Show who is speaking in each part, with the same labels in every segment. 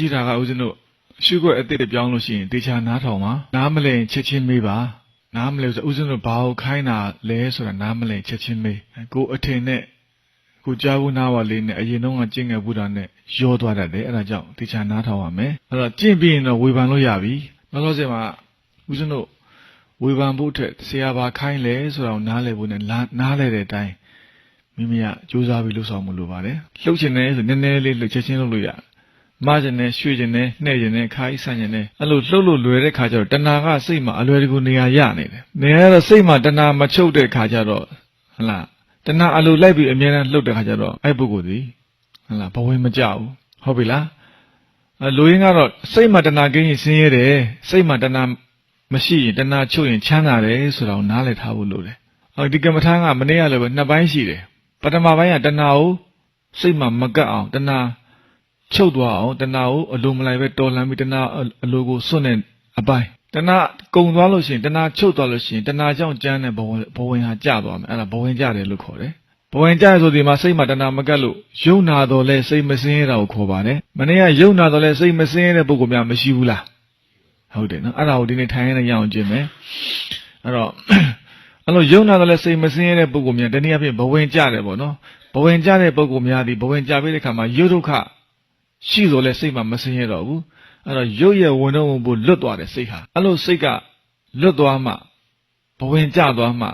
Speaker 1: ကြည့်တာကဦးဇင်းတို့ရှုခွက်အစ်စ်ပြောင်းလို့ရှိရင်တေချာနားထောင်ပါနားမလည်ချက်ချင်းမေးပါနားမလည်ဆိုဦးဇင်းတို့ဘာကိုခိုင်းတာလဲဆိုတာနားမလည်ချက်ချင်းမေးကိုအထင်နဲ့ကိုကြားဘူးနားပါလေးနဲ့အရင်တော့ကကျင့်ငယ်ဘူးတာနဲ့ရောသွားတတ်တယ်အဲ့ဒါကြောင့်တေချာနားထောင်ပါမယ်အဲ့တော့ကျင့်ပြီးရင်တော့ဝေဖန်လို့ရပြီနောက်တော့စမှာဦးဇင်းတို့ဝေဖန်ဖို့အတွက်ဆရာဘာခိုင်းလဲဆိုတာကိုနားလည်ဖို့နဲ့နားနားလည်တဲ့အတိုင်းမိမိကစူးစမ်းပြီးလှုပ်ဆောင်မှုလိုပါတယ်လှုပ်ချင်တယ်ဆိုနည်းနည်းလေးလှုပ်ချက်ချင်းလှုပ်လို့ရတယ် မကျင်တယ်ရွှေ့ကျင်တယ်နှဲ့ကျင်တယ်ခါကြီးဆန့်ကျင်တယ်အဲ့လိုလှုပ်လို့လွယ်တဲ့ခါကျတော့တဏှာကစိတ်မှာအလွယ်တကူနေရာရနေတယ်နေရာတော့စိတ်မှာတဏှာမချုပ်တဲ့ခါကျတော့ဟလားတဏှာအလိုလိုက်ပြီးအမြဲတမ်းလှုပ်တဲ့ခါကျတော့အဲ့ပုဂ္ဂိုလ်ဒီဟလားဘဝင်မကြဘူးဟုတ်ပြီလားအဲလူရင်းကတော့စိတ်မှာတဏှာကင်းရင်ဆင်းရဲတယ်စိတ်မှာတဏှာမရှိရင်တဏှာချုပ်ရင်ချမ်းသာတယ်ဆိုတာကိုနားလည်ထားဖို့လိုတယ်အော်ဒီကမ္မထာကမနေ့ကလည်းပဲနှစ်ပိုင်းရှိတယ်ပထမပိုင်းကတဏှာကိုစိတ်မှာမကပ်အောင်တဏှာ ချုပ်သွားအောင်တဏှာကိုအလိုမလိုက်ပဲတော်လှန်ပြီးတဏှာအလိုကိုစွန့်နေအပိုင်းတဏှာကုံသွားလို့ရှိရင်တဏှာချုပ်သွားလို့ရှိရင်တဏှာကြောင့်ကြမ်းတဲ့ဘဝဘဝင်ဟာကျသွားမယ်အဲ့ဒါဘဝင်ကျတယ်လို့ခေါ်တယ်ဘဝင်ကျရဆိုဒီမှာစိတ်မှာတဏှာမကပ်လို့ယုံနာတော့လဲစိတ်မစင်းရတာကိုခေါ်ပါတယ်မနေ့ကယုံနာတော့လဲစိတ်မစင်းရတဲ့ပုဂ္ဂိုလ်များမရှိဘူးလားဟုတ်တယ်နော်အဲ့ဒါကိုဒီနေ့ထိုင်ရနေရအောင်ကျင့်မယ်အဲ့တော့အဲ့လိုယုံနာတော့လဲစိတ်မစင်းရတဲ့ပုဂ္ဂိုလ်များတနည်းအားဖြင့်ဘဝင်ကြတယ်ပေါ့နော်ဘဝင်ကြတဲ့ပုဂ္ဂိုလ်များဒီဘဝင်ကြပြီးတဲ့ခါမှာယုတ်ဒုက္ခ ရှိဆိုလဲစိတ်မှာမစင်းရတော့ဘူးအဲ့တော့ယုတ်ရဲ့ဝင်တော့ဝင်ဖို့လွတ်သွားတယ်စိတ်ဟာအဲ့လိုစိတ်ကလွတ်သွားမှဘဝင်ကြသွားမှ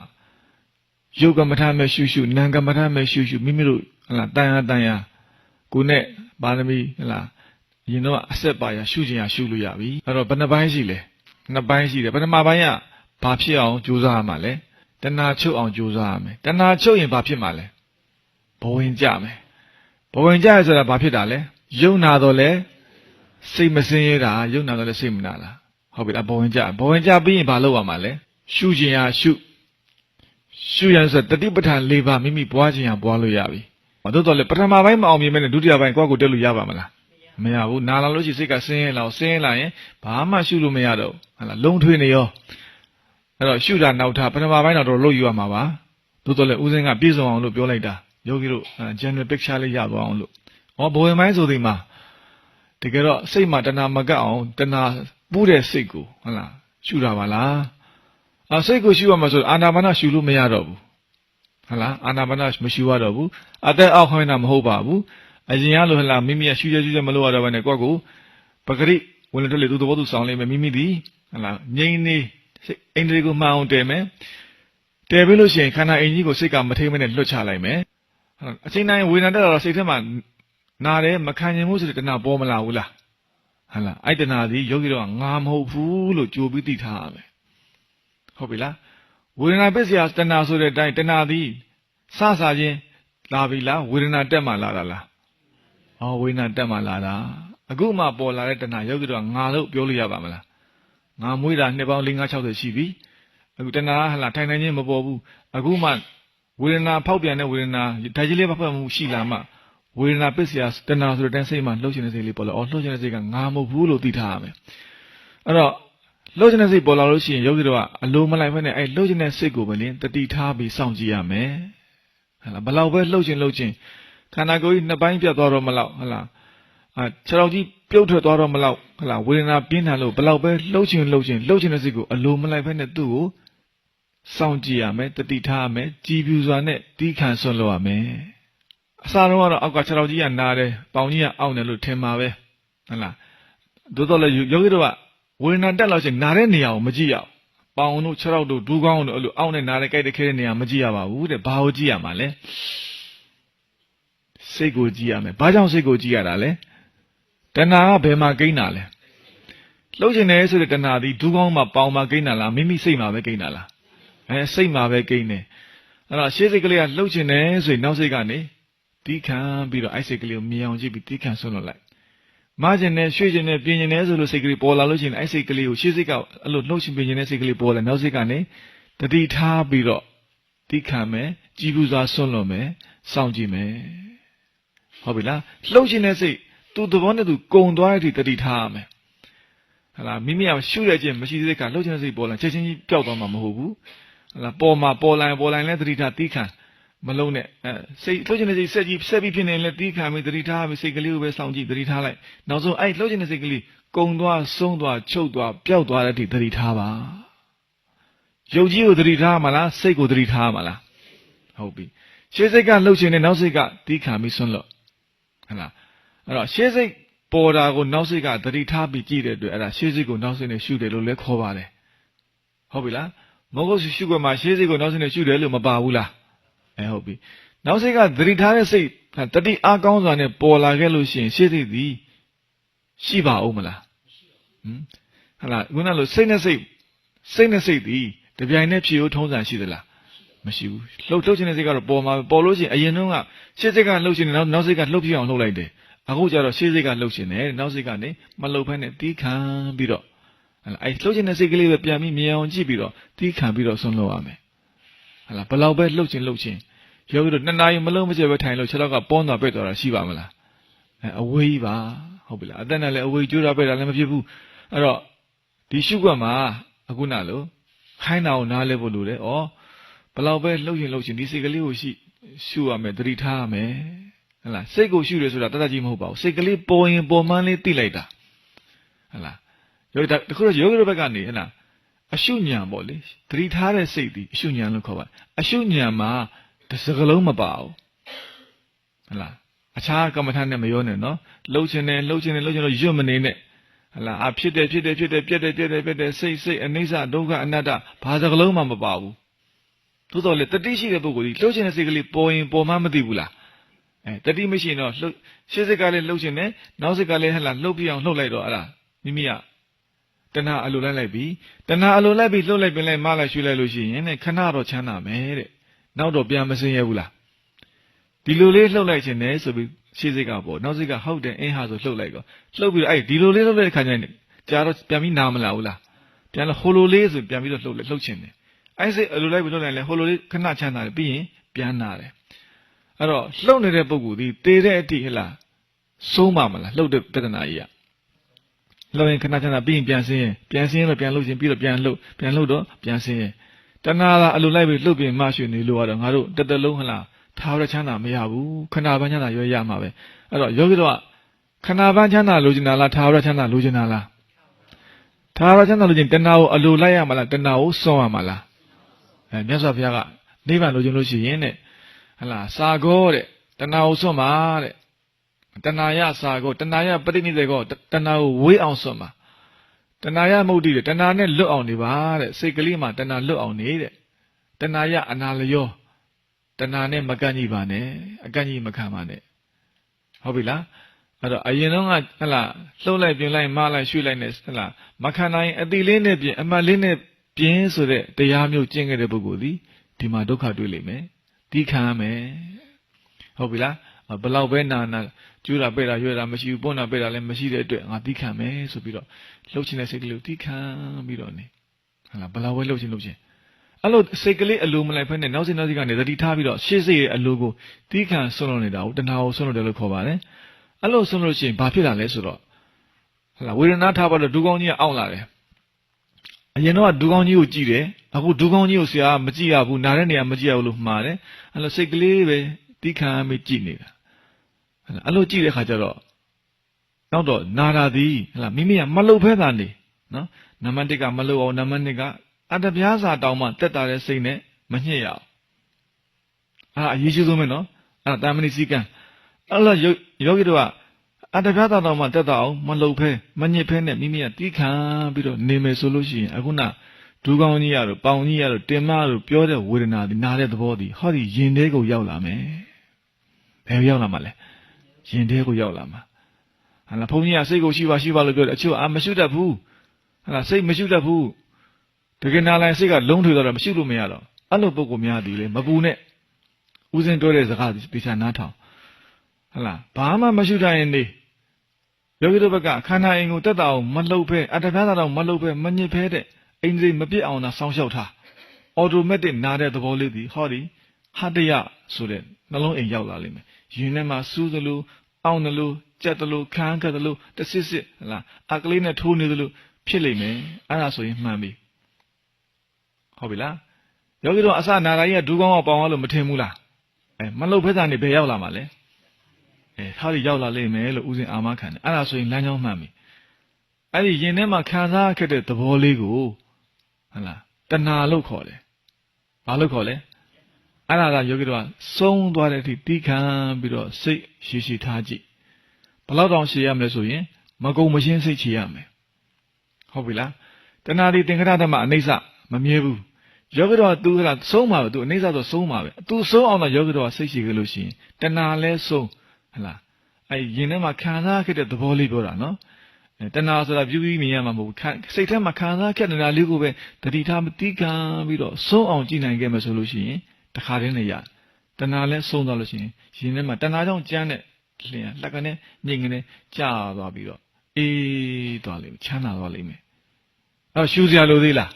Speaker 1: ယုတ်ကမ္မထာမဲ့ရှုရှုနာမ်ကမ္မထာမဲ့ရှုရှုမိမိတို့ဟလာတန်ရတန်ရကိုနဲ့ပါရမီဟလာအရင်တော့အဆက်ပါရရှုခြင်းရရှုလို့ရပြီအဲ့တော့ဘယ်နှပိုင်းရှိလဲနှစ်ပိုင်းရှိတယ်ပထမပိုင်းကဘာဖြစ်အောင်ကြိုးစားရမှာလဲတဏှာချုပ်အောင်ကြိုးစားရမယ်တဏှာချုပ်ရင်ဘာဖြစ်မှာလဲဘဝင်ကြမယ်ဘဝင်ကြရဆိုတာဘာဖြစ်တာလဲ ယုံနာတော့လဲစိတ်မစင်းရတာယုံနာတော့လဲစိတ်မနာလားဟုတ်ပြီလားဘဝင်ကြဘဝင်ကြပြီးရင်ဘာလုပ်ရမှာလဲရှုခြင်းရရှုရှုရဆိုတတိပဋ္ဌာန်၄ပါးမိမိပွားခြင်းရပွားလို့ရပြီဘာလို့တော့လဲပထမပိုင်းမအောင်မြင်မဲ့နဲ့ဒုတိယပိုင်းကိုယ့်ကိုတက်လို့ရပါမလားမရဘူးနာလာလို့ရှိရင်စိတ်ကစင်းရင်လောက်စင်းရင်လာရင်ဘာမှရှုလို့မရတော့ဘူးဟုတ်လားလုံထွေးနေရောအဲ့တော့ရှုတာနောက်ထားပထမပိုင်းတော့တော့လုတ်ယူရမှာပါသို့တော်လည်းဦးစင်းကပြည့်စုံအောင်လို့ပြောလိုက်တာယောဂီတို့အဲ general picture လေးရသွားအောင်လို့ ဟောဘဝင်ပိုင်းဆိုဒီမှာတကယ်တော့စိတ်မှာတဏှာမကပ်အောင်တဏှာပူးတဲ့စိတ်ကိုဟုတ်လားရှုတာပါလားအစိတ်ကိုရှုရမှာဆိုအာနာပါနရှုလို့မရတော့ဘူးဟုတ်လားအာနာပါနမရှုရတော့ဘူးအသက်အောက်ခိုင်းတာမဟုတ်ပါဘူးအရင်ကလို့ဟလားမိမိကရှုရရှုရမလို့ရတော့ဘဲနဲ့ကိုယ့်ကိုပဂရိဝင်လက်လေသူသဘောသူဆောင်လိမ့်မယ်မိမိဒီဟုတ်လားငြိမ်းနေစိတ်အိန္ဒြေကိုမှန်အောင်တည်မယ်တည်ပြီးလို့ရှိရင်ခန္ဓာအိမ်ကြီးကိုစိတ်ကမထိမ့်မနဲ့လွတ်ချလိုက်မယ်ဟုတ်အချိန်တိုင်းဝေဒနာတက်တော့စိတ်ထဲမှာ နာတယ်မခံနိုင်ဘူးဆိုတဲ့တဏှာပေါ်မလာဘူးလားဟုတ်လားအဲ့တဏှာဒီယောဂီတော့ငါမဟုတ်ဘူးလို့ကြိုပြီးသိထားရမယ်ဟုတ်ပြီလားဝေဒနာပစ္စယတဏှာဆိုတဲ့အတိုင်းတဏှာဒီစစချင်းလာပြီလားဝေဒနာတက်မှလာတာလားဟောဝေဒနာတက်မှလာတာအခုမှပေါ်လာတဲ့တဏှာယောဂီတော့ငါလို့ပြောလို့ရပါမလားငါမွေးတာနှစ်ပေါင်း5 60ရှိပြီအခုတဏှာဟလာထိုင်နိုင်ခြင်းမပေါ်ဘူးအခုမှဝေဒနာဖောက်ပြန်တဲ့ဝေဒနာဓာတ်ကြီးလေးဖောက်ပြန်မှုရှိလာမှ ဝေဒနာပစ္စယတဏှာဆိုတဲ့တန်းစိတ်မှလှုပ်ရှင်တဲ့စိတ်လေးပေါ်လာအော်လှုပ်ရှင်တဲ့စိတ်ကငါမဟုတ်ဘူးလို့သိထားရမယ်အဲ့တော့လှုပ်ရှင်တဲ့စိတ်ပေါ်လာလို့ရှိရင်ယောဂီတို့ကအလိုမလိုက်ဖက်နဲ့အဲ့လှုပ်ရှင်တဲ့စိတ်ကိုပဲလင်းတတိထားပြီးစောင့်ကြည့်ရမယ်ဟလာဘလောက်ပဲလှုပ်ရှင်လှုပ်ရှင်ခန္ဓာကိုယ်ကြီးနှစ်ပိုင်းပြတ်သွားတော့မလောက်ဟလာအာခြေတော်ကြီးပြုတ်ထွက်သွားတော့မလောက်ဟလာဝေဒနာပြင်းထန်လို့ဘလောက်ပဲလှုပ်ချင်လှုပ်ချင်လှုပ်ချင်တဲ့စိတ်ကိုအလိုမလိုက်ဖက်နဲ့သူ့ကိုစောင့်ကြည့်ရမယ်တတိထားရမယ်ကြည်ပြူစွာနဲ့တီးခံဆွလို့ရမယ် အစားတော့ကတော့အောက်ကခြေတော်ကြီးကနားတယ်ပေါင်ကြီးကအောင့်တယ်လို့ထင်ပါပဲဟလာသို့တော်လည်းယောဂီတို့ကဝေဒနာတက်လို့ရှိရင်နားတဲ့နေရာကိုမကြည့်ရအောင်ပေါင်တို့ခြေတော်တို့ဒူးကောင်းတို့အဲ့လိုအောင့်နဲ့နားတဲ့ကြိုက်တဲ့ခဲတဲ့နေရာမကြည့်ရပါဘူးတဲ့ဘာကိုကြည့်ရမှာလဲစိတ်ကိုကြည့်ရမယ်ဘာကြောင့်စိတ်ကိုကြည့်ရတာလဲတဏှာကဘယ်မှာကိန်းတာလဲလှုပ်ရှင်တယ်ဆိုတဲ့တဏှာဒီဒူးကောင်းမှာပေါင်မှာကိန်းတာလားမိမိစိတ်မှာပဲကိန်းတာလားအဲစိတ်မှာပဲကိန်းတယ်အဲ့တော့ရှေးစိတ်ကလေးကလှုပ်ရှင်တယ်ဆိုရင်နောက်စိတ်ကနေ တီးခံပြီးတော့အဲ့စိတ်ကလေးကိုမြင်အောင်ကြည့်ပြီးတီးခံဆွလွတ်လိုက်မကျင်နဲ့ရွှေ့ကျင်နဲ့ပြင်းကျင်နဲ့ဆိုလို့စိတ်ကလေးပေါ်လာလို့ရှိရင်အဲ့စိတ်ကလေးကိုရှေးစိတ်ကအဲ့လိုလှုပ်ရှင်ပြင်းကျင်တဲ့စိတ်ကလေးပေါ်လာနောက်စိတ်ကနေတတိထားပြီးတော့တီးခံမယ်ကြည်ပူစွာဆွလွတ်မယ်စောင့်ကြည့်မယ်ဟုတ်ပြီလားလှုပ်ရှင်တဲ့စိတ်သူသဘောနဲ့သူကုံသွားတဲ့အထိတတိထားရမယ်ဟလာမိမိကရှုရခြင်းမရှိသေးတဲ့ခါလှုပ်ချင်တဲ့စိတ်ပေါ်လာချက်ချင်းကြီးပျောက်သွားမှာမဟုတ်ဘူးဟလာပေါ်မှာပေါ်လာရင်ပေါ်လာရင်လည်းတတိထားတီးခံ မလုံးနဲ့အဲစိတ်လှုပ်ချင်တဲ့စိတ်ဆက်ကြီးဆက်ပြီးဖြစ်နေရင်လည်းတီးခံပြီးသတိထားပြီးစိတ်ကလေးကိုပဲစောင့်ကြည့်သတိထားလိုက်နောက်ဆုံးအဲ့လှုပ်ချင်တဲ့စိတ်ကလေးကုံသွားဆုံးသွားချုပ်သွားပျောက်သွားတဲ့အထိသတိထားပါယုတ်ကြီးကိုသတိထားမှာလားစိတ်ကိုသတိထားမှာလားဟုတ်ပြီရှေးစိတ်ကလှုပ်ချင်တဲ့နောက်စိတ်ကတီးခံပြီးဆွန့်လွတ်ဟုတ်လားအဲ့တော့ရှေးစိတ်ပေါ်တာကိုနောက်စိတ်ကသတိထားပြီးကြည့်တဲ့အတွက်အဲ့ဒါရှေးစိတ်ကိုနောက်စိတ်နဲ့ရှုတယ်လို့လည်းခေါ်ပါတယ်ဟုတ်ပြီလားမဟုတ်ရှုခွက်မှာရှေးစိတ်ကိုနောက်စိတ်နဲ့ရှုတယ်လို့မပါဘူးလား အဲဟုတ်ပြီနောက်စိတ်ကသတိထားတဲ့စိတ်တတိအားကောင်းစွာနဲ့ပေါ်လာခဲ့လို့ရှိရင်ရှေ့စိတ်သည်ရှိပါဦးမလားဟမ်ဟလာခုနလိုစိတ်နဲ့စိတ်စိတ်နဲ့စိတ်သည်တပြိုင်နက်ဖြစ်ဦးထုံးစံရှိသလားမရှိဘူးလှုပ်လှုပ်ခြင်းတဲ့စိတ်ကတော့ပေါ်မှာပဲပေါ်လို့ရှိရင်အရင်တုန်းကရှေ့စိတ်ကလှုပ်ခြင်းနဲ့နောက်နောက်စိတ်ကလှုပ်ပြအောင်လှုပ်လိုက်တယ်အခုကျတော့ရှေ့စိတ်ကလှုပ်ခြင်းနဲ့နောက်စိတ်ကနေမလှုပ်ဖက်နဲ့တီးခံပြီးတော့ဟလာအဲလှုပ်ခြင်းတဲ့စိတ်ကလေးပဲပြန်ပြီးမြင်အောင်ကြည့်ပြီးတော့တီးခံပြီးတော့ဆွန့်လွတ်ရမယ် ဟလာဘယ်လောက်ပဲလှုပ်ခြင်းလှုပ်ခြင်းယောဂီတို့နှစ်နာရီမလုံးမကျပဲထိုင်လို့ခြေထောက်ကပေါန်းသွားပဲ့သွားတာရှိပါမလားအဲအဝေးကြီးပါဟုတ်ပြီလားအသက်နဲ့လည်းအဝေးကျိုးတာပဲ့တာလည်းမဖြစ်ဘူးအဲ့တော့ဒီရှုွက်မှာအခုနလို့ခိုင်းတာကိုနားလဲဖို့လိုတယ်ဩဘယ်လောက်ပဲလှုပ်ရင်လှုပ်ခြင်းဒီစိတ်ကလေးကိုရှိရှုရမယ်သတိထားရမယ်ဟဲ့လားစိတ်ကိုရှုတယ်ဆိုတာတတ်တတ်ကြီးမဟုတ်ပါဘူးစိတ်ကလေးပေါ်ရင်ပေါ်မှန်းလေးသိလိုက်တာဟဲ့လားယောဂီတခုတော့ယောဂီတို့ဘက်ကနေဟဲ့လား အရှုညံပေါ့လေသတိထားတဲ့စိတ်ဒီအရှုညံလို့ခေါ်ပါတယ်အရှုညံမှာတစ်စကလုံးမပါဘူးဟလားအခြားကမ္မထာနဲ့မရောနဲ့နော်လှုပ်ချင်တယ်လှုပ်ချင်တယ်လှုပ်ချင်လို့ရွတ်မနေနဲ့ဟလားအဖြစ်တယ်ဖြစ်တယ်ဖြစ်တယ်ပြက်တယ်ပြက်တယ်ပြက်တယ်စိတ်စိတ်အနိစ္စဒုက္ခအနတ္တဘာစကလုံးမှမပါဘူးသို့တော်လေတတိရှိတဲ့ပုဂ္ဂိုလ်ဒီလှုပ်ချင်တဲ့စိတ်ကလေးပေါ်ရင်ပေါ်မှမသိဘူးလားအဲတတိမရှိရင်တော့လှုပ်ရှေ့စိတ်ကလေးလှုပ်ချင်တယ်နောက်စိတ်ကလေးဟဲ့လားလှုပ်ပြအောင်လှုပ်လိုက်တော့အဲ့ဒါမိမိက တဏှာအလိုလိုက်လိုက်ပြီတဏှာအလိုလိုက်ပြီးလှုပ်လိုက်ပင်လိုက်မလိုက်ရွှေ့လိုက်လို့ရှိရင်ခဏတော့ချမ်းသာမယ်တဲ့နောက်တော့ပြန်မစင်းရဘူးလားဒီလိုလေးလှုပ်လိုက်ခြင်းနဲ့ဆိုပြီးရှေ့စိတ်ကပေါ့နောက်စိတ်ကဟုတ်တယ်အင်းဟာဆိုလှုပ်လိုက်ကောလှုပ်ပြီးတော့အဲ့ဒီလိုလေးလှုပ်လိုက်တဲ့ခါကျရင်ကြာတော့ပြန်ပြီးနားမလာဘူးလားပြန်လို့ဟိုလိုလေးဆိုပြန်ပြီးတော့လှုပ်လိုက်လှုပ်ခြင်းတယ်အဲ့စိတ်အလိုလိုက်ပြီးလှုပ်လိုက်လဲဟိုလိုလေးခဏချမ်းသာတယ်ပြီးရင်ပြန်နာတယ်အဲ့တော့လှုပ်နေတဲ့ပုံကူဒီတေတဲ့အထိဟဲ့လားဆုံးပါမလားလှုပ်တဲ့ပြဿနာကြီးက လှုပ်ရင်ခဏချမ်းသာပြီးရင်ပြန်စင်းရင်ပြန်စင်းရင်တော့ပြန်လှုပ်ခြင်းပြီးတော့ပြန်လှုပ်ပြန်လှုပ်တော့ပြန်စင်းရင်တဏှာကအလိုလိုက်ပြီးလှုပ်ပြီးမှရွှေနေလို့ကတော့ငါတို့တက်တက်လုံးဟလားထားရချမ်းသာမရဘူးခဏပန်းချမ်းသာရွေးရမှာပဲအဲ့တော့ယောဂီတို့ကခဏပန်းချမ်းသာလိုချင်တာလားထားရချမ်းသာလိုချင်တာလားထားရချမ်းသာလိုချင်တဏှာကိုအလိုလိုက်ရမှာလားတဏှာကိုစွန့်ရမှာလားအဲမြတ်စွာဘုရားကနိဗ္ဗာန်လိုချင်လို့ရှိရင်တဲ့ဟလားစာကောတဲ့တဏှာကိုစွန့်ပါတဲ့ တဏှာရစာကောတဏှာရပရိနိဒေကောတဏှာကိုဝေးအောင်စွန့်ပါတဏှာရမဟုတ်တိတဲ့တဏှာနဲ့လွတ်အောင်နေပါတဲ့စိတ်ကလေးမှာတဏှာလွတ်အောင်နေတဲ့တဏှာရအနာလျောတဏှာနဲ့မကန့်ကြီးပါနဲ့အကန့်ကြီးမခံပါနဲ့ဟုတ်ပြီလားအဲ့တော့အရင်တော့ကဟလာလှုပ်လိုက်ပြင်လိုက်မလိုက်ရွှေ့လိုက်နဲ့ဟလာမခံနိုင်အတိလေးနဲ့ပြင်အမှတ်လေးနဲ့ပြင်းဆိုတဲ့တရားမျိုးကျင့်ခဲ့တဲ့ပုဂ္ဂိုလ်ဒီဒီမှာဒုက္ခတွေ့လိမ့်မယ်တီးခံရမယ်ဟုတ်ပြီလား ဘလောက်ပဲနာနာကျူးတာပဲ့တာရွေ့တာမရှိဘူးပွန်းတာပဲ့တာလည်းမရှိတဲ့အတွက်ငါတီးခံမယ်ဆိုပြီးတော့လှုပ်ချင်တဲ့စိတ်ကလေးကိုတီးခံပြီးတော့နေဟလာဘလောက်ပဲလှုပ်ချင်လှုပ်ချင်အဲ့လိုစိတ်ကလေးအလိုမလိုက်ဖက်နဲ့နောက်စိနောက်စိကနေသတိထားပြီးတော့ရှေ့စိတ်ရဲ့အလိုကိုတီးခံဆွန့်လွတ်နေတာကိုတဏှာကိုဆွန့်လွတ်တယ်လို့ခေါ်ပါတယ်အဲ့လိုဆွန့်လွတ်လို့ရှိရင်ဘာဖြစ်လာလဲဆိုတော့ဟလာဝေဒနာထားပါတော့ဒူကောင်းကြီးကအောင့်လာတယ်အရင်တော့ဒူကောင်းကြီးကိုကြည့်တယ်အခုဒူကောင်းကြီးကိုဆရာမကြည့်ရဘူးနားတဲ့နေရာမကြည့်ရဘူးလို့မှားတယ်အဲ့လိုစိတ်ကလေးပဲတီးခံပြီးကြည့်နေတာ အဲ့လိုကြည့်တဲ့ခါကျတော့နောက်တော့နာတာသည်ဟလာမိမိကမလှုပ်ဖဲတာနေနော်နံပါတ်1ကမလှုပ်အောင်နံပါတ်2ကအတ္တပြားစာတောင်းမှတက်တာတဲ့စိတ်နဲ့မညှစ်ရအောင်အဲ့ဒါအရေးကြီးဆုံးပဲနော်အဲ့ဒါတာမဏိစည်းကံအဲ့လိုယောဂီတို့ကအတ္တပြားစာတောင်းမှတက်တာအောင်မလှုပ်ဖဲမညှစ်ဖဲနဲ့မိမိကတီးခံပြီးတော့နေမယ်ဆိုလို့ရှိရင်အခုနဒူးကောင်းကြီးရတော့ပေါင်ကြီးရတော့တင်မလို့ပြောတဲ့ဝေဒနာဒီနာတဲ့သဘောဒီဟောဒီရင်ထဲကိုရောက်လာမယ်ဘယ်ရောက်လာမှာလဲ ရင်ထဲကိုရောက်လာမှာဟာလားဘုန်းကြီးကစိတ်ကိုရှိပါရှိပါလို့ပြောတယ်အချို့အာမရှိတတ်ဘူးဟာလားစိတ်မရှိတတ်ဘူးတကယ်နာလိုက်စိတ်ကလုံးထွေတော့တာမရှိလို့မရတော့အဲ့လိုပုံကိုများသည်လေမပူနဲ့ဦးစင်ပြောတဲ့စကားဒီသေချာနားထောင်ဟာလားဘာမှမရှိတတ်ရင်နေယောဂီတို့ဘက်ကခန္ဓာအင်ကိုတက်တာအောင်မလှုပ်ဖဲအတ္တပြားတာတော့မလှုပ်ဖဲမညစ်ဖဲတဲ့အိမ်စိမပြစ်အောင်သာစောင်းလျှောက်ထားအော်တိုမက်တစ်နားတဲ့သဘောလေးဒီဟောဒီဟတရဆိုတဲ့နှလုံးအိမ်ရောက်လာလိမ့်မယ် ရင်ထဲမှာစူးသလိုအောင်းသလိုကြက်သလိုခန်းခတ်သလိုတစစ်စစ်ဟလားအကလေးနဲ့ထိုးနေသလိုဖြစ်လိမ့်မယ်အဲ့ဒါဆိုရင်မှန်ပြီဟုတ်ပြီလားယောဂီတို့အစနာတာကြီးကဒူးကောင်းအောင်ပေါအောင်လို့မထင်ဘူးလားအဲမလှုပ်ဖက်ကနေဘယ်ရောက်လာမှာလဲအဲထားပြီးရောက်လာလိမ့်မယ်လို့ဦးဇင်းအာမခံတယ်အဲ့ဒါဆိုရင်လမ်းကြောင်းမှန်ပြီအဲ့ဒီရင်ထဲမှာခံစားခဲ့တဲ့သဘောလေးကိုဟုတ်လားတဏှာလို့ခေါ်တယ်ဘာလို့ခေါ်လဲ အဲ့ဒါကယောဂီတို့ကစုံသွားတဲ့အထိတီးခံပြီးတော့စိတ်ရှိရှိထားကြည့်ဘယ်လောက်တောင်ရှည်ရမလဲဆိုရင်မကုံမရှင်းစိတ်ချရမယ်ဟုတ်ပြီလားတဏှာဒီသင်္ခါရဓမ္မအနိစ္စမမြဲဘူးယောဂီတော်ကသူကဆုံးမှာပဲသူအနိစ္စဆိုဆုံးမှာပဲသူဆုံးအောင်တော့ယောဂီတော်ကစိတ်ရှိကြလို့ရှိရင်တဏှာလဲဆုံးဟလားအဲရင်ထဲမှာခံစားခဲ့တဲ့သဘောလေးပြောတာနော်အဲတဏှာဆိုတာပြုပြီးမြင်ရမှာမဟုတ်ဘူးခံစိတ်ထဲမှာခံစားခဲ့နေတာလေးကိုပဲတတိထားမတိခံပြီးတော့ဆုံးအောင်ကြည်နိုင်ခဲ့မယ်ဆိုလို့ရှိရင် တခါတည်းနဲ့ရတဏှာလဲဆုံးသွားလို့ရှိရင်ရင်ထဲမှာတဏှာကြောင့်ကြမ်းတဲ့လျင်လက်ကနဲ့မြင်ကနေကြာသွားပြီးတော့အေးသွားလိမ့်မယ်ချမ်းသာသွားလိမ့်မယ်အဲ့တော့ရှူစရာလိုသေးလား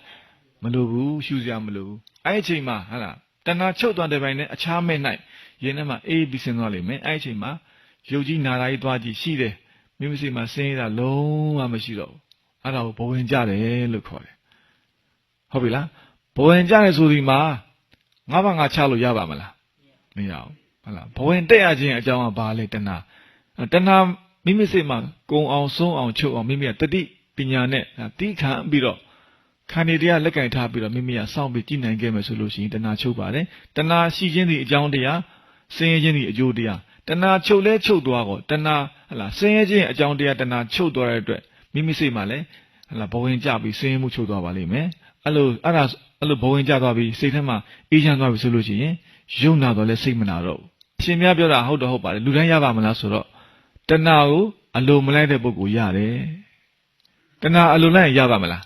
Speaker 1: မလိုဘူးရှူစရာမလိုဘူးအဲ့ဒီအချိန်မှာဟာလားတဏှာချုပ်သွားတဲ့ပိုင်းနဲ့အခြားမဲ့၌ရင်ထဲမှာအေးပြီးဆင်းသွားလိမ့်မယ်အဲ့ဒီအချိန်မှာယုတ်ကြီးနာရာကြီးသွားကြည့်ရှိတယ်မိမစိမှာဆင်းရတာလုံးဝမရှိတော့ဘူးအဲ့ဒါကိုဘဝင်ကြတယ်လို့ခေါ်တယ်ဟုတ်ပြီလားဘဝင်ကြတယ်ဆိုဒီမှာ ငါးပါးငါချလို့ရပါမလားမရဘူးဟုတ်လားဘဝင်တက်ရခြင်းအကြောင်းကဘာလဲတဏှာတဏှာမိမိစိတ်မှာကုံအောင်ဆုံးအောင်ချုပ်အောင်မိမိကတတိပညာနဲ့တီးခံပြီးတော့ခန္ဒီတရားလက်ကင်ထားပြီးတော့မိမိကစောင့်ပြီးကြည်နိုင်ခဲ့မယ်ဆိုလို့ရှိရင်တဏှာချုပ်ပါတယ်တဏှာရှိခြင်းဒီအကြောင်းတရားဆင်းရဲခြင်းဒီအကျိုးတရားတဏှာချုပ်လဲချုပ်သွားတော့တဏှာဟလာဆင်းရဲခြင်းအကြောင်းတရားတဏှာချုပ်သွားတဲ့အတွက်မိမိစိတ်မှာလည်းဟလာဘဝင်ကြပြီးဆင်းရဲမှုချုပ်သွားပါလိမ့်မယ်အဲ့လိုအဲ့ဒါ အဲ့လိုဘဝင်ကြသွားပြီးစိတ်ထဲမှာအေးချမ်းသွားပြီဆိုလို့ရှိရင်ယုံနာတော့လဲစိတ်မနာတော့ဘူးရှင်များပြောတာဟုတ်တော့ဟုတ်ပါတယ်လူတိုင်းရပါမလားဆိုတော့တဏှာကိုအလိုမလိုက်တဲ့ပုဂ္ဂိုလ်ရတယ်တဏှာအလိုလိုက်ရင်ရပါမလား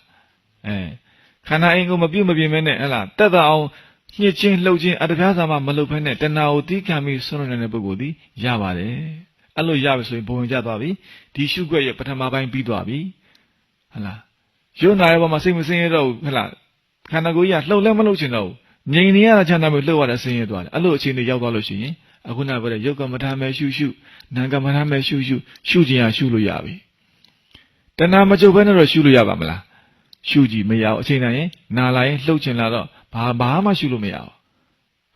Speaker 1: အဲခန္ဓာအင်ကိုမပြုတ်မပြင်းမဲနဲ့ဟဲ့လားတက်တာအောင်ညှစ်ချင်းလှုပ်ချင်းအတပြားစာမှမလုပ်ဖဲနဲ့တဏှာကိုတီးခံပြီးဆွမ်းနေတဲ့ပုဂ္ဂိုလ်ဒီရပါတယ်အဲ့လိုရပြီဆိုရင်ဘုံဝင်ကြသွားပြီဒီရှုွက်ရဲ့ပထမပိုင်းပြီးသွားပြီဟဲ့လားယုံနာရဲ့ဘာမှစိတ်မစင်းရတော့ဘူးဟဲ့လား ခန္ဓာကိုယ်ကြီးကလှုပ်လဲမလှုပ်ချင်တော့ဘူးငြိမ်နေရတာချမ်းသာပြီးလှုပ်ရတာဆင်းရဲသွားတယ်အဲ့လိုအခြေအနေရောက်သွားလို့ရှိရင်အခုနပြောတဲ့ယုတ်ကမ္မထာမဲ့ရှုရှုနာကမ္မထာမဲ့ရှုရှုရှုခြင်းရရှုလို့ရပြီတဏှာမကြုတ်ဘဲနဲ့တော့ရှုလို့ရပါမလားရှုကြည့်မရအောင်အချိန်တိုင်းရင်နာလာရင်လှုပ်ချင်လာတော့ဘာဘာမှရှုလို့မရအောင်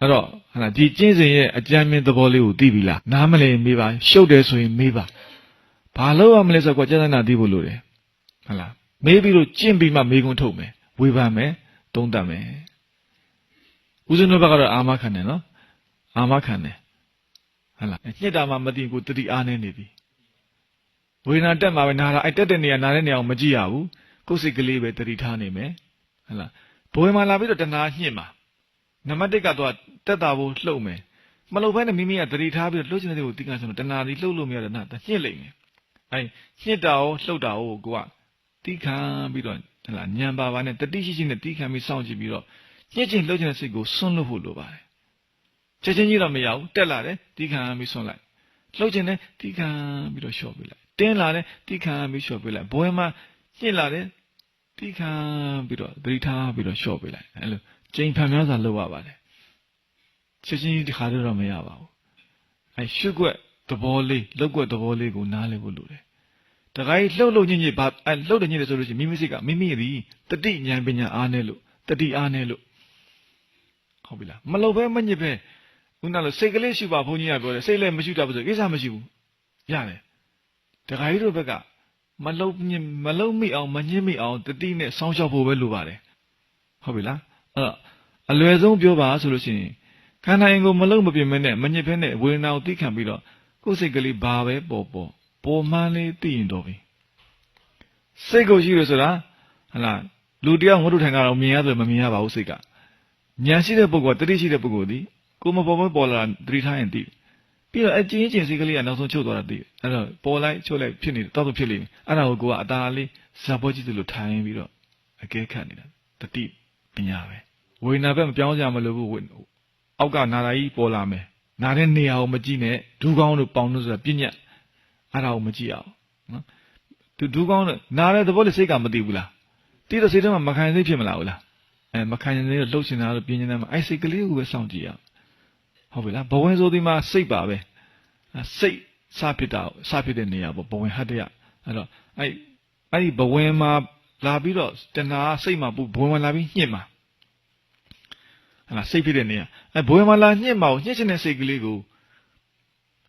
Speaker 1: အဲ့တော့ဟာလားဒီကျင့်စဉ်ရဲ့အကြမ်းမြင်သဘောလေးကိုသိပြီလားနားမလည်မေးပါရှုပ်တယ်ဆိုရင်မေးပါဘာလို့ရမလဲဆိုတော့ကြာသနာသိဖို့လိုတယ်ဟာလားမေးပြီးတော့ကျင့်ပြီးမှမေးခွန်းထုတ်မယ်ဝေဖန်မယ် သုံးသပ်မယ်ဦးဇင်းတို့ဘက်ကတော့အာမခံတယ်နော်အာမခံတယ်ဟလာညစ်တာမှမသိကိုတတိအားနေနေပြီဝေဒနာတက်မှာပဲနားတာအဲ့တက်တဲ့နေရာနားတဲ့နေရာကိုမကြည့်ရဘူးကိုယ်စိတ်ကလေးပဲတတိထားနေမယ်ဟလာဘဝမှာလာပြီးတော့တဏှာညှစ်မှာနံပါတ်1ကတော့တက်တာဖို့လှုပ်မယ်မလှုပ်ဘဲနဲ့မိမိကတတိထားပြီးတော့လှုပ်ချင်တဲ့ကိုတိကဆိုတော့တဏှာဒီလှုပ်လို့မရတဲ့နာညှစ်လိမ့်မယ်အဲ့ညှစ်တာကိုလှုပ်တာကိုကိုကတိခံပြီးတော့ ဟလာညံပါပါနဲ့တတိရှိရှိနဲ့တိခံပြီးစောင့်ကြည့်ပြီးတော့ညှစ်ချင်လှုပ်ချင်တဲ့စိတ်ကိုဆွန့်လွတ်ဖို့လိုပါတယ်ချက်ချင်းကြီးတော့မရဘူးတက်လာတယ်တီးခံပြီးဆွန့်လိုက်လှုပ်ချင်တယ်တီးခံပြီးတော့လျှော့ပေးလိုက်တင်းလာတယ်တီးခံပြီးလျှော့ပေးလိုက်ဘွဲမှာညှစ်လာတယ်တီးခံပြီးတော့သတိထားပြီးတော့လျှော့ပေးလိုက်အဲ့လိုချိန်ဖန်များစွာလုပ်ရပါတယ်ချက်ချင်းကြီးဒီခါတော့မရပါဘူးအဲ့ရှုွက်သဘောလေးလှုပ်ွက်သဘောလေးကိုနားလည်ဖို့လိုတယ် တခါကြီးလှုပ်လှုပ်ညင်ညင်ဘာအဲ့လှုပ်တယ်ညင်တယ်ဆိုလို့ရှိရင်မိမိစိတ်ကမိမိဒီတတိဉာဏ်ပညာအားနဲ့လို့တတိအားနဲ့လို့ဟုတ်ပြီလားမလှုပ်ဘဲမညစ်ဘဲခုနလိုစိတ်ကလေးရှိပါဘုန်းကြီးကပြောတယ်စိတ်လည်းမရှိတာဘူးဆိုကိစ္စမရှိဘူးရတယ်တခါကြီးတို့ဘက်ကမလုံးမလုံးမိအောင်မညစ်မိအောင်တတိနဲ့စောင်းရှောက်ဖို့ပဲလိုပါတယ်ဟုတ်ပြီလားအဲ့တော့အလွယ်ဆုံးပြောပါဆိုလို့ရှိရင်ခန္ဓာရင်ကိုမလုံးမပြင်းမနဲ့မညစ်ဖဲနဲ့ဝေဒနာကိုသိခံပြီးတော့ကိုယ်စိတ်ကလေးဘာပဲပေါ်ပေါ် ပေါ်မှန်းလေးသိရင်တော့ပြီစိတ်ကိုရှိလို့ဆိုတာဟလာလူတယောက်ငါတို့ထိုင်ကတော့မြင်ရဆိုမမြင်ရပါဘူးစိတ်ကဉာဏ်ရှိတဲ့ပုဂ္ဂိုလ်တတိရှိတဲ့ပုဂ္ဂိုလ်ဒီကိုမပေါ်မပေါ်လာသတိထားရင်သိပြီးတော့အကျဉ်းချင်းစိတ်ကလေးကနောက်ဆုံးချုပ်သွားတာသိအဲ့တော့ပေါ်လိုက်ချုပ်လိုက်ဖြစ်နေတယ်တောက်တော့ဖြစ်လိမ့်မယ်အဲ့ဒါကိုကိုကအသာလေးဇာဘောကြည့်သလိုထိုင်ပြီးတော့အကဲခတ်နေတာတတိပညာပဲဝိညာဉ်ဘက်မပြောင်းကြမလို့ဘူးအောက်ကနာရာကြီးပေါ်လာမယ်နာတဲ့နေရာကိုမကြည့်နဲ့ဒူးကောင်းတို့ပေါင်းတို့ဆိုတာပြညတ် အဲ့ဒါကိုမကြည့်အောင်နော်သူဒူးကောင်းတို့နာတဲ့သဘောလေးစိတ်ကမသိဘူးလားတိတော့စိတ်ထဲမှာမခံစိတ်ဖြစ်မလာဘူးလားအဲမခံရင်လည်းလှုပ်ရှင်တာလို့ပြင်းနေတာမှာအဲ့စိတ်ကလေးကိုပဲစောင့်ကြည့်ရအောင်ဟုတ်ပြီလားဘဝင်ဆိုဒီမှာစိတ်ပါပဲစိတ်စဖြစ်တာစဖြစ်တဲ့နေရာပေါ့ဘဝင်ဟတ္တရအဲ့တော့အဲ့အဲ့ဒီဘဝင်မှာလာပြီးတော့တဏှာစိတ်မှာဘဝင်မှာလာပြီးညှစ်မှာဟဟလာစိတ်ဖြစ်တဲ့နေရာအဲဘဝမှာလာညှစ်မအောင်ညှစ်ချင်တဲ့စိတ်ကလေးကို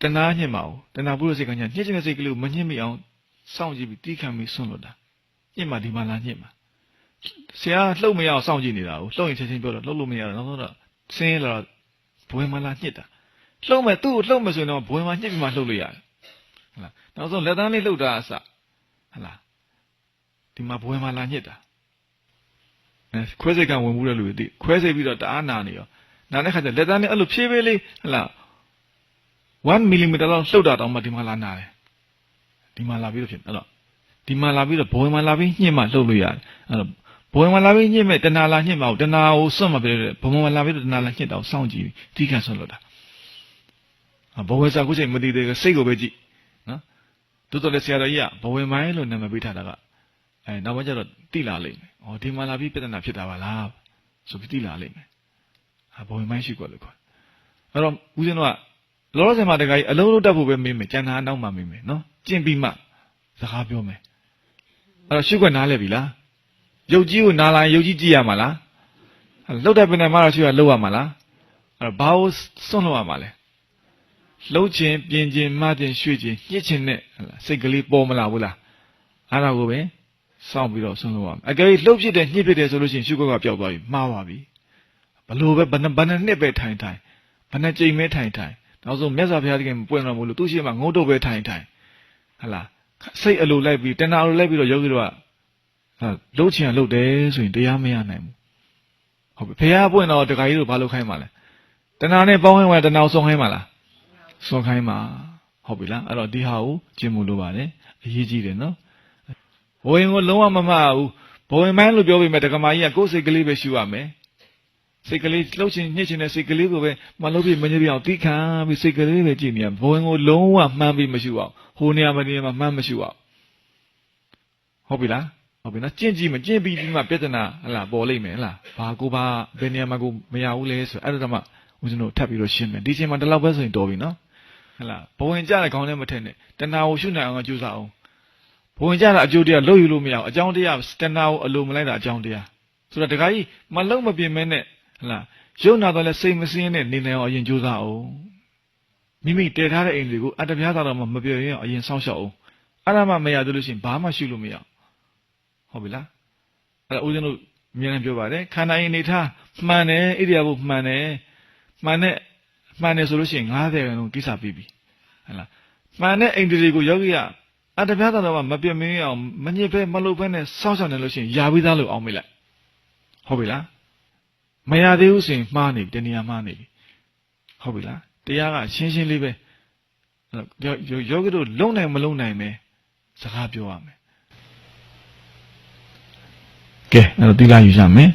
Speaker 1: တဏှာညှစ်မအောင်တဏှာပုရိစိတ်ကညာညှစ်ချင်တဲ့စိတ်ကလေးကိုမညှစ်မိအောင်စောင့်ကြည့်ပြီးတီးခံပြီးဆွန့်လွတ်တာညှစ်မှဒီမှာလာညှစ်မှာဆရာလှုပ်မရအောင်စောင့်ကြည့်နေတာကိုလှုပ်ရင်ချက်ချင်းပြောတော့လှုပ်လို့မရတော့နောက်ဆုံးတော့ဆင်းရဲလာတော့ဘဝမှာလာညှစ်တာလှုပ်မယ်သူ့ကိုလှုပ်မယ်ဆိုရင်တော့ဘဝမှာညှစ်ပြီးမှလှုပ်လို့ရတယ်ဟလာနောက်ဆုံးလက်သားလေးလှုပ်တာအစဟလာဒီမှာဘဝမှာလာညှစ်တာအဲခွဲစိတ်ကဝင်မှုတဲ့လူတွေသိခွဲစိတ်ပြီးတော့တအားနာနေရောနာတဲ့ခါကျလက်သားနဲ့အဲ့လိုဖြည်းဖြည်းလေးဟလာ 1 mm လောက်လှုပ်တာတောင်မှဒီမှာလာနာတယ်ဒီမှာလာပြီးတော့ဖြစ်အဲ့တော့ဒီမှာလာပြီးတော့ဘဝင်မှာလာပြီးညှင့်မှလှုပ်လို့ရတယ်အဲ့တော့ဘဝင်မှာလာပြီးညှင့်မဲ့တဏှာလာညှင့်မအောင်တဏှာကိုစွန့်မပြတဲ့ဘဝင်မှာလာပြီးတော့တဏှာလာညှင့်တော့စောင့်ကြည့်ပြီးတိခတ်ဆွန့်လွတ်တာဘဝစာခုချိန်မတည်သေးတဲ့စိတ်ကိုပဲကြည့်နော်တိုးတော်လည်းဆရာတော်ကြီးကဘဝင်မိုင်းလို့နာမည်ပေးထားတာကအဲနောက်မှကျတော့တိလာလိမ့်မယ်။ဩဒီမှာလာပြီးပြဿနာဖြစ်တာပါလားဆိုပြီးတိလာလိမ့်မယ်။ဟာဘဝင်မိုင်းရှိကွက်လို့ခေါ်။အဲ့တော့ဦးဇင်းတို့က လောလောဆယ်မှာတခါကြီးအလုံးလုံးတက်ဖို့ပဲမေးမယ်။ကျန်တာအနောက်မှမေးမယ်နော်။ကျင့်ပြီးမှစကားပြောမယ်။အဲ့တော့ရှိကွက်နားလဲပြီလား။ရုပ်ကြီးကိုနားလာရင်ရုပ်ကြီးကြည့်ရမှာလား။အဲ့လှုပ်တဲ့ပင်နဲ့မှတော့ရှိရလှုပ်ရမှာလား။အဲ့တော့ဘာကိုစွန့်လှုပ်ရမှာလဲ။လှုပ်ခြင်းပြင်ခြင်းမခြင်းရွှေ့ခြင်းညှစ်ခြင်းနဲ့ဟဲ့လားစိတ်ကလေးပေါ်မလာဘူးလား။အဲ့ဒါကိုပဲစောင့်ပြီးတော့ဆုံးလို့ရမယ်အကယ်၍လှုပ်ဖြစ်တယ်ညှစ်ဖြစ်တယ်ဆိုလို့ရှိရင်ရှုခွက်ကပျောက်သွားပြီမှားပါပြီဘလို့ပဲဘယ်နှဘယ်နှနှစ်ပဲထိုင်ထိုင်ဘယ်နှကြိမ်ပဲထိုင်ထိုင် နောက်ဆုံးမြတ်စွာဘုရားသခင်ပွင့်တော်မူလို့သူရှိမှငုံတော့ပဲထိုင်ထိုင်ဟလာစိတ်အလိုလိုက်ပြီးတဏှာအလိုလိုက်ပြီးတော့ယောဂီတို့ကဟာလှုပ်ချင်လှုပ်တယ်ဆိုရင်တရားမရနိုင်ဘူးဟုတ်ပြီဘုရားပွင့်တော့တခါကြီးတို့ဘာလုပ်ခိုင်းမှာလဲတဏှာနဲ့ပေါင်းဝင်ဝင်တဏှာကိုဆုံးခိုင်းမှာလားဆုံးခိုင်းမှာဟုတ်ပြီလားအဲ့တော့ဒီဟာကိုကျင့်မှုလိုပါတယ်အရေးကြီးတယ်နော်ဘဝင်ကိုလုံးဝမမှတ်ဘူးဘဝင်မိုင်းလို့ပြောပြီးမဲ့ဒကမာကြီးကကိုယ်စိတ်ကလေးပဲရှူရမယ် စိတ်ကလေးလှုပ်ချင်ညှစ်ချင်တဲ့စိတ်ကလေးကိုပဲမလှုပ်ပြီးမညစ်ပြအောင်တိခံပြီးစိတ်ကလေးပဲကြည့်နေရဘဝင်ကိုလုံးဝမှန်းပြီးမရှူအောင်ဟိုနေရာမနေရာမှာမှန်းမရှူအောင်ဟုတ်ပြီလားဟုတ်ပြီနော်ကျင့်ကြည့်မကျင့်ပြီးပြီးမှပြဿနာဟလာပေါ်လိမ့်မယ်ဟလားဘာကိုဘာဘယ်နေရာမှာကိုမရဘူးလဲဆိုအဲ့ဒါမှဦးဇင်းတို့ထပ်ပြီးတော့ရှင်းမယ်ဒီချိန်မှာဒီလောက်ပဲဆိုရင်တော်ပြီနော်ဟလားဘဝင်ကြတဲ့ခေါင်းထဲမထည့်နဲ့တဏှာကိုရှုနိုင်အောင်ကြိုးစားအောင်ဘဝင်ကြတာအကျိုးတရားလှုပ်ယူလို့မရအောင်အကြောင်းတရားစတနာကိုအလိုမလိုက်တာအကြောင်းတရားဆိုတော့တခါကြီးမလုံမပြင်းမဲနဲ့ ဟလာယုံနာတော့လဲစိတ်မစင်းနဲ့နေနေအောင်အရင်ကြိုးစားအောင်မိမိတည်ထားတဲ့အိမ်တွေကိုအတပြားသာတော့မှမပြောရင်အရင်စောင့်ရှောက်အောင်အဲ့ဒါမှမရသေးလို့ရှိရင်ဘာမှရှုလို့မရဟုတ်ပြီလားအဲ့ဒါဦးဇင်းတို့အမြဲတမ်းပြောပါတယ်ခန္ဓာရင်နေထားမှန်တယ်ဣရိယာပုမှန်တယ်မှန်တဲ့မှန်တယ်ဆိုလို့ရှိရင်90ရာခိုင်နှုန်းကိစ္စပြီးပြီဟဲ့လားမှန်တဲ့အိမ်တွေကိုယောဂီကအတပြားသာတော့မှမပြတ်မင်းအောင်မညစ်ပဲမလုပ်ပဲနဲ့စောင့်ရှောက်နေလို့ရှိရင်ယာပြီးသားလို့အောင်မေးလိုက်ဟုတ်ပြီလား မရသေးဘူးဆိုရင်မှားနေပြီတဏှာမှားနေပြီဟုတ်ပြီလားတရားကရှင်းရှင်းလေးပဲအဲ့တော့ယောဂီတို့လုံနိုင်မလုံနိုင်ပဲစကားပြောရမယ်ကဲအဲ့တော့တိလာယူရမယ်